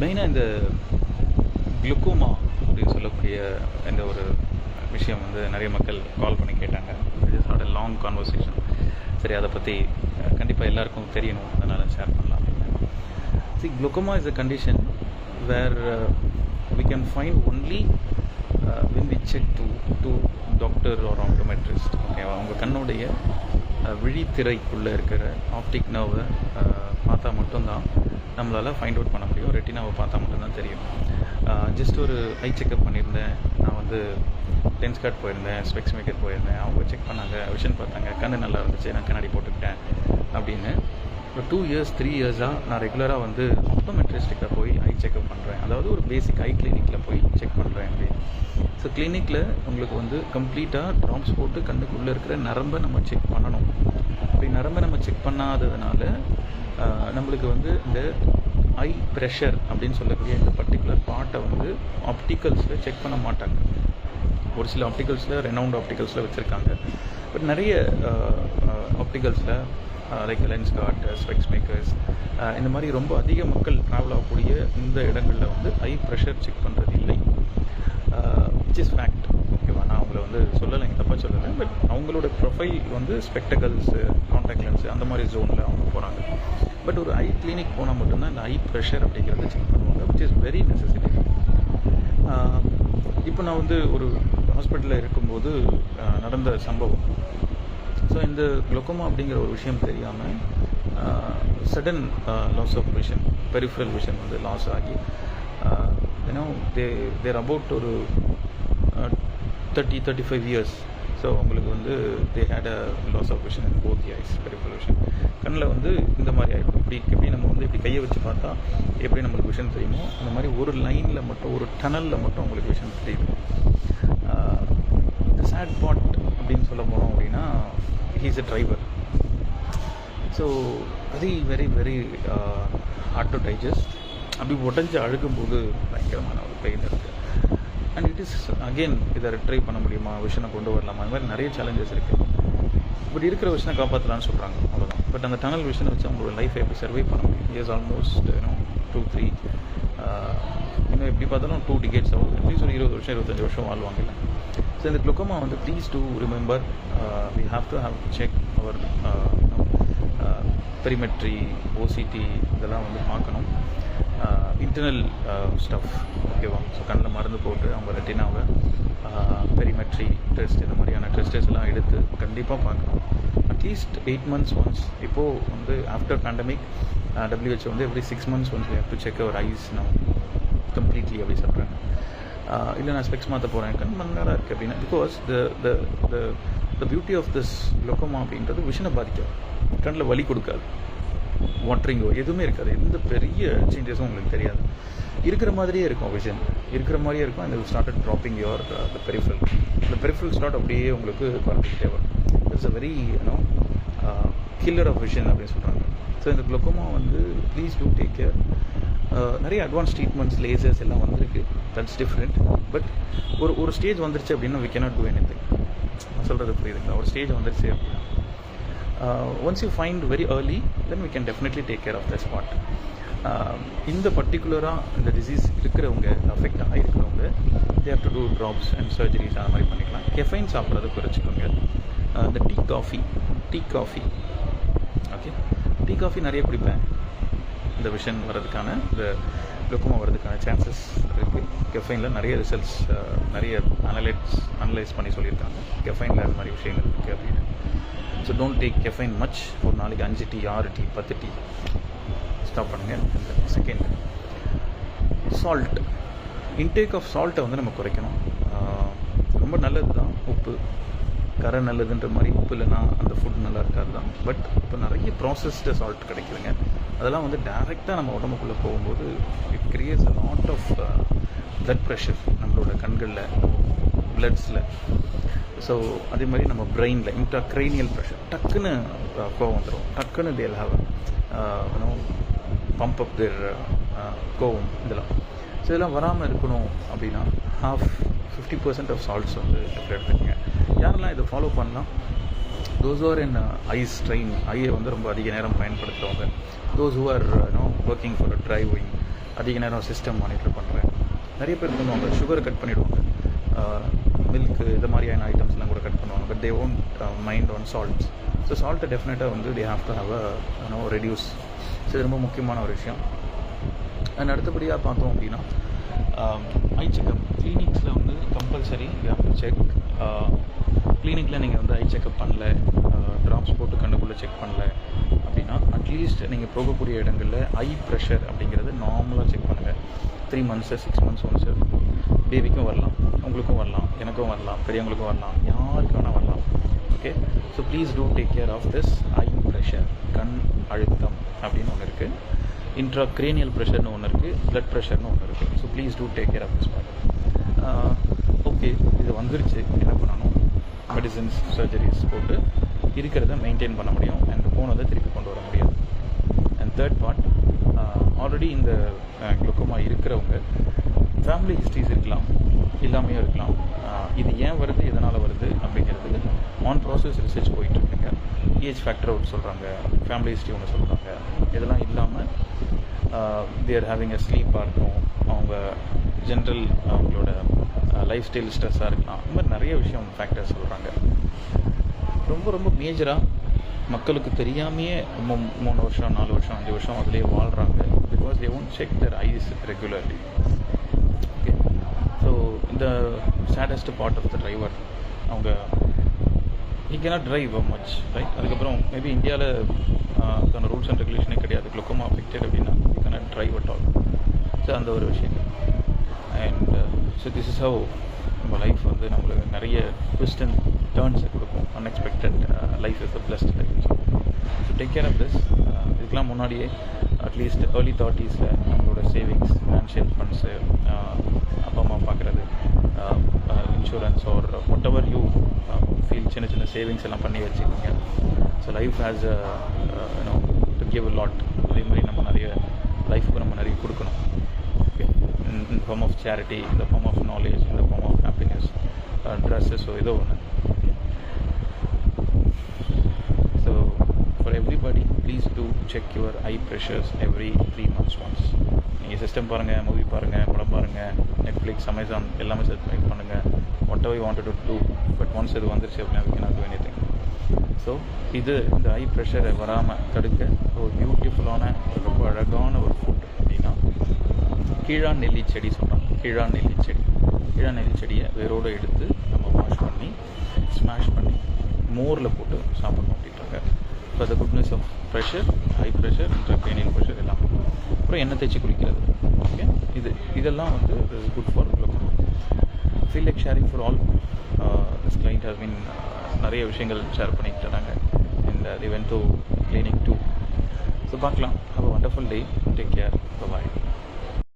மெயினாக இந்த குளுக்கோமா அப்படின்னு சொல்லக்கூடிய இந்த ஒரு விஷயம் வந்து நிறைய மக்கள் கால் பண்ணி கேட்டாங்க. It is not a long conversation சரி அதை பற்றி கண்டிப்பாக எல்லாருக்கும் தெரியணும். அதனால் ஷேர் பண்ணலாம் அப்படின்னு. See glaucoma is a condition where we can find only when we check to check doctor ஒரு doctor ஓகேவா அவங்க கண்ணுடைய விழித்திரைக்குள்ளே இருக்கிற ஆப்டிக் நர்வை பார்த்தா மட்டும்தான் நம்மளால் ஃபைண்ட் அவுட் பண்ண முடியும். ரெட்டினாவை பார்த்தா மட்டும்தான் தெரியும். ஜஸ்ட் ஒரு ஐ செக்கப் பண்ணியிருந்தேன். நான் வந்து லென்ஸ் கார்ட் போயிருந்தேன் ஸ்பெக்ஸ் மேக்கர் போயிருந்தேன். அவங்க செக் பண்ணாங்க விஷன் பார்த்தாங்க. கண்ணு நல்லா இருந்துச்சு நான் கண்ணாடி போட்டுக்கிட்டேன் அப்படின்னு. ஒரு டூ இயர்ஸ் த்ரீ இயர்ஸாக நான் ரெகுலராக வந்து ஆப்டோமெட்ரிஸ்டிக்கில் போய் ஐ செக்அப் பண்ணுறேன் அதாவது ஒரு பேசிக் ஐ கிளினிக்கில் போய் செக் பண்ணுறேன் அப்படின்னு ஸோ கிளினிக்கில் உங்களுக்கு வந்து கம்ப்ளீட்டாக ட்ராப்ஸ் போட்டு கண்ணுக்குள்ளே இருக்கிற நரம்பை நம்ம செக் பண்ணணும். அப்படி நரம்பை நம்ம செக் பண்ணாததுனால நம்மளுக்கு வந்து இந்த ஐ ப்ரெஷர் அப்படின்னு சொல்லக்கூடிய இந்த பர்டிகுலர் பார்ட்டை வந்து ஆப்டிக்கல்ஸில் செக் பண்ண மாட்டாங்க. ஒரு சில ஆப்டிக்கல்ஸில் ரெனவுண்ட் ஆப்டிக்கல்ஸில் வச்சுருக்காங்க. பட் நிறைய ஆப்டிக்கல்ஸில் like lens card specs makers இந்த மாதிரி ரொம்ப அதிக மக்கள் ட்ராவல் ஆகக்கூடிய இந்த இடங்களில் வந்து ஐ ப்ரெஷர் செக் பண்ணுறது இல்லை. விச் இஸ் ஃபேக்ட் ஓகேவா நான் அவங்கள வந்து சொல்லலை தப்பாக சொல்லலை பட் அவங்களோட ப்ரொஃபைல் வந்து ஸ்பெக்டகல்ஸு காண்டாக்ட் லென்ஸு அந்த மாதிரி ஜோனில் அவங்க போகிறாங்க பட் ஒரு ஐ கிளினிக் போனால் மட்டும்தான் இந்த ஐ ப்ரெஷர் அப்படிங்கிறத செக் பண்ணுவாங்க விச் இஸ் வெரி நெசசிட்டி இப்போ நான் வந்து ஒரு ஹாஸ்பிட்டலில் இருக்கும்போது நடந்த சம்பவம். ஸோ இந்த குளோக்கோமா அப்படிங்கிற ஒரு விஷயம் தெரியாமல் sudden loss of vision peripheral vision வந்து லாஸ் ஆகி ஏன்னோ தே தேர் அபவுட் ஒரு thirty thirty five years so அவங்களுக்கு வந்து they had a loss of vision and both eyes peripheral vision கண்ணில் வந்து இந்த மாதிரி ஆகிடும் இப்படி எப்படி நம்ம வந்து இப்படி கையை வச்சு பார்த்தா எப்படி நம்மளுக்கு விஷன் தெரியுமோ அந்த மாதிரி ஒரு லைனில் மட்டும் ஒரு டனலில் மட்டும் உங்களுக்கு விஷன் தெரியுது சேட் பாட் அப்படின்னு சொல்ல போகிறோம் அப்படின்னா he's a driver so very very very hard to digest அப்படி உடஞ்சி அழுகும்போது பயங்கரமான ஒரு பெயின் இருக்குது அண்ட் இட் இஸ் அகெயின் இதை ட்ரை பண்ண முடியுமா? விஷனை கொண்டு வரலாமா? இது மாதிரி நிறைய சேலஞ்சஸ் இருக்குது பட் இருக்கிற விஷனை காப்பாற்றலான்னு சொல்கிறாங்க அவ்வளோதான் பட் அந்த டனல் விஷனை வச்சு அவங்களோட லைஃப்பை எப்படி சர்வை பண்ண முடியும்? Years almost you know two three இன்னும் எப்படி பார்த்தாலும் டூ டிகேட்ஸ் ஆகும் அட்லீஸ்ட் ஒரு இருபது வருஷம் இருபத்தஞ்சு வருஷம் வாழ்வாங்க இல்லை? ஸோ இந்த குளுக்கோமா வந்து please to remember we have to have check our perimetry OCT இதெல்லாம் வந்து பார்க்கணும். இன்டர்னல் ஸ்டஃப் ஓகேவா ஸோ கண்ணில் மருந்து போட்டு அவங்க ரெட்டினாவை பெரிமெட்ரி டெஸ்ட் இந்த மாதிரியான டெஸ்டஸ் எல்லாம் எடுத்து கண்டிப்பாக பார்க்கணும். அட்லீஸ்ட் எயிட் மந்த்ஸ் ஒன்ஸ் இப்போது வந்து ஆஃப்டர் பேண்டமிக் டபிள்யூஹெச் வந்து every six months once have to check our eyes நான் கம்ப்ளீட்லி அப்படி சொல்கிறாங்க இல்லை நான் ஸ்பெக்ஸ் மாற்ற போகிறேன் கண் மண்ணாக இருக்குது அப்படின்னா because the the the the beauty of this glaucoma அப்படின்றது விஷனை பாதிக்காது. கண்ணில் வலி கொடுக்காது. வாட்டரிங்கோ எதுவுமே இருக்காது. எந்த பெரிய சேஞ்சஸும் உங்களுக்கு தெரியாது. இருக்கிற மாதிரியே இருக்கும் விஷன் இருக்கிற மாதிரியே இருக்கும். அந்த started dropping your the peripheral இந்த பெரிஃபில் ஸ்டார்ட் அப்படியே உங்களுக்கு குறைஞ்சிக்கிட்டே வரும். It's a very you know killer of vision அப்படின்னு சொல்கிறாங்க ஸோ இந்த குளோக்கோமா வந்து ப்ளீஸ் டூ டேக் கேர் நிறைய அட்வான்ஸ் ட்ரீட்மெண்ட்ஸ் லேசர்ஸ் எல்லாம் வந்திருக்கு. தட்ஸ் டிஃப்ரெண்ட் பட் ஒரு ஒரு ஸ்டேஜ் வந்துருச்சு அப்படின்னா we cannot do anything நான் சொல்கிறது புரியுதுங்களா? ஒரு ஸ்டேஜ் வந்துருச்சு அப்படின்னா. Once you find very early then we can definitely take care of the spot இந்த பர்டிகுலராக இந்த டிசீஸ் இருக்கிறவங்க affect ஆகிருக்கிறவங்க they have to do drops and surgeries அந்த மாதிரி பண்ணிக்கலாம். கெஃபைன் சாப்பிட்றது குறைச்சிக்கோங்க. இந்த tea coffee tea coffee okay tea coffee நிறைய குடிப்பேன். இந்த விஷன் வர்றதுக்கான இந்த லுக்கமாக வர்றதுக்கான சான்சஸ் இருக்குது கெஃபைனில் நிறைய ரிசல்ட்ஸ் uh, நிறைய அனலைட்ஸ் அனலைஸ் பண்ணி சொல்லியிருக்காங்க. கெஃபைனில் அந்த மாதிரி விஷயங்கள் so don't take caffeine much ஒரு நாளைக்கு அஞ்சு டீ ஆறு டீ பத்து டீ. ஸ்டாப் பண்ணுங்கள் செகண்ட் சால்ட் இன்டேக் ஆஃப் சால்ட்டை வந்து நம்ம குறைக்கணும். ரொம்ப நல்லது தான் உப்பு. கரை நல்லதுன்ற மாதிரி உப்பு இல்லைன்னா அந்த ஃபுட் நல்லா இருக்காது தான் பட் இப்போ நிறைய ப்ராசஸ்டு சால்ட் கிடைக்குதுங்க. அதெல்லாம் வந்து டைரெக்டாக நம்ம உடம்புக்குள்ளே போகும்போது it creates a lot of blood pressure நம்மளோட கண்களில் பிளட்ஸில் ஸோ அதே மாதிரி நம்ம பிரெயினில் இன்ட்ராக்ரைனியல் ப்ரெஷர் டக்குன்னு கோவம் வந்துடும் டக்குன்னு தேல் ஹாவ் பம்ப் அப் தேர் கோவம் இதெல்லாம். ஸோ இதெல்லாம் வராமல் இருக்கணும் அப்படின்னா half fifty percent of salts வந்து எடுத்துக்கோங்க யாரெல்லாம் இதை ஃபாலோ பண்ணலாம்? Those are in eye strain ஐயை வந்து ரொம்ப அதிக நேரம் பயன்படுத்துகிறவங்க those who are no working for driving அதிக நேரம் சிஸ்டம் மானிட்டர் பண்ணுறேன் நிறைய பேர் பண்ணுவாங்க சுகரை கட் பண்ணிவிடுவாங்க மில்க்கு இது மாதிரியான ஐட்டம்ஸ்லாம் கூட கட் பண்ணுவாங்க. But they won't mind on salts so சால்ட்டை டெஃபினட்டாக வந்து they have to have a reduce so இது ரொம்ப முக்கியமான ஒரு விஷயம். அண்ட் அடுத்தபடியாக பார்த்தோம் அப்படின்னா ஐ செக்கப் கிளினிக்ஸில் வந்து compulsory you have to check கிளினிக்கில் நீங்கள் வந்து ஐ செக்கப் பண்ணல. Uh, ட்ராப்ஸ் போட்டு கண்ணுக்குள்ளே செக் பண்ணல. அப்படின்னா அட்லீஸ்ட் நீங்கள் போகக்கூடிய இடங்களில் ஐ ப்ரெஷர் அப்படிங்கிறது நார்மலாக செக் பண்ணுங்கள் three months six months once பேபிக்கும் வரலாம் உங்களுக்கும் வரலாம் எனக்கும் வரலாம் பெரியவங்களுக்கும் வரலாம் யாருக்கும் வேணால் வரலாம். Okay so please to take care of this eye pressure கண் அழுத்தம் அப்படின்னு ஒன்று இருக்குது இன்ட்ரா கிரேனியல் ப்ரெஷர்னு ஒன்று இருக்குது ப்ளட் ப்ரெஷர்னு ஒன்று இருக்குது so please to take care of this part okay இது வந்துருச்சு. என்ன பண்ணணும்? மெடிசின்ஸ் சர்ஜரிஸ் போட்டு இருக்கிறத மெயின்டைன் பண்ண முடியும் அண்ட் போனதை திருப்பி கொண்டு வர முடியாது அண்ட் தேர்ட் பார்ட் ஆல்ரெடி இந்த uh, குளுக்கோமா இருக்கிறவங்க ஃபேமிலி ஹிஸ்ட்ரிஸ் இருக்கலாம் இல்லாமையும் இருக்கலாம். இது ஏன் வருது எதனால் வருது அப்படிங்கிறது ஆன் ப்ராசஸ் ரிசர்ச் போயிட்டுருக்குங்க. ஏஜ் ஃபேக்டர் ஒன்று சொல்கிறாங்க ஃபேமிலி ஹிஸ்ட்ரி ஒன்று சொல்கிறாங்க இதெல்லாம் இல்லாமல் தேர் ஹேவிங் அ ஸ்லீப்பாக இருக்கும் அவங்க ஜென்ரல் அவங்களோட லைஃப் ஸ்டைல் ஸ்ட்ரெஸ்ஸாக இருக்கலாம். இந்த மாதிரி நிறைய விஷயம் ஃபேக்டர்ஸ் சொல்கிறாங்க ரொம்ப ரொம்ப மேஜராக மக்களுக்கு தெரியாமையே மூணு வருஷம் நாலு வருஷம் அஞ்சு வருஷம் அதிலே வாழ்கிறாங்க because they won't check their eyes regularly the saddest part of the driver அவங்க he cannot drive much right அதுக்கப்புறம் மேபி இந்தியாவில் அதுக்கான ரூல்ஸ் அண்ட் ரெகுலேஷனே கிடையாது. குளுக்கோமா அஃபெக்டட் அப்படின்னா you cannot drive at all so அந்த ஒரு விஷயம். And so this is how நம்ம லைஃப் வந்து நம்மளுக்கு நிறைய ட்விஸ்ட் அண்ட் டேர்ன்ஸை கொடுக்கும். Unexpected life is a blessed life so take care of this இதுக்கெலாம் முன்னாடியே அட்லீஸ்ட் ஏர்லி தேர்ட்டிஸில் நம்மளோட சேவிங்ஸ் ஃபினான்ஷியல் ஃபண்ட்ஸு அப்பா அம்மா பார்க்குறது இன்சூரன்ஸ் ஆர் ஒட் எவர் யூ ஃபீல் சின்ன சின்ன சேவிங்ஸ் எல்லாம் பண்ணி வச்சுக்கோங்க so life has you know to give lot அதே மாதிரி நம்ம நிறைய லைஃப்க்கு நம்ம நிறைய கொடுக்கணும். Okay in form of charity இந்த ஃபார்ம் ஆஃப் நாலேஜ் இந்த ஃபார்ம் ஆஃப் ஹாப்பினஸ் ட்ரெஸ்ஸஸோ ஏதோ ஒன்று so for everybody please to check your eye pressures every three months once நீங்கள் சிஸ்டம் பாருங்கள் மூவி பாருங்கள் படம் பாருங்கள் நெட்ஃப்ளிக்ஸ் அமேசான் எல்லாமே சப்ஸ்கிரைப் பண்ணுங்கள் what I wanted to do but once இது வந்துருச்சு அப்படின்னா we cannot do anything so இது இந்த ஐ ப்ரெஷரை வராமல் தடுக்க ஒரு பியூட்டிஃபுல்லான ரொம்ப அழகான ஒரு ஃபுட் அப்படின்னா கீழா நெல்லி செடி சொல்கிறாங்க கீழா நெல்லி செடி. கீழா நெல்லி செடியை வேரோடு எடுத்து நம்ம வாஷ் பண்ணி ஸ்மாஷ் பண்ணி மோரில் போட்டு சாப்பிடணும் அப்படின்றாங்க. For the goodness of pressure high pressure intracranial pressure எல்லாம் அப்புறம் எண்ணெய் தேய்ச்சி குளிக்கிறது. ஓகே இது இதெல்லாம் வந்து good for glaucoma feel like sharing for all this client how mean நிறைய விஷயங்கள் ஷேர் பண்ணிட்டு தராங்க இந்த the when clinic to so பார்க்கலாம். Have a wonderful day take care bye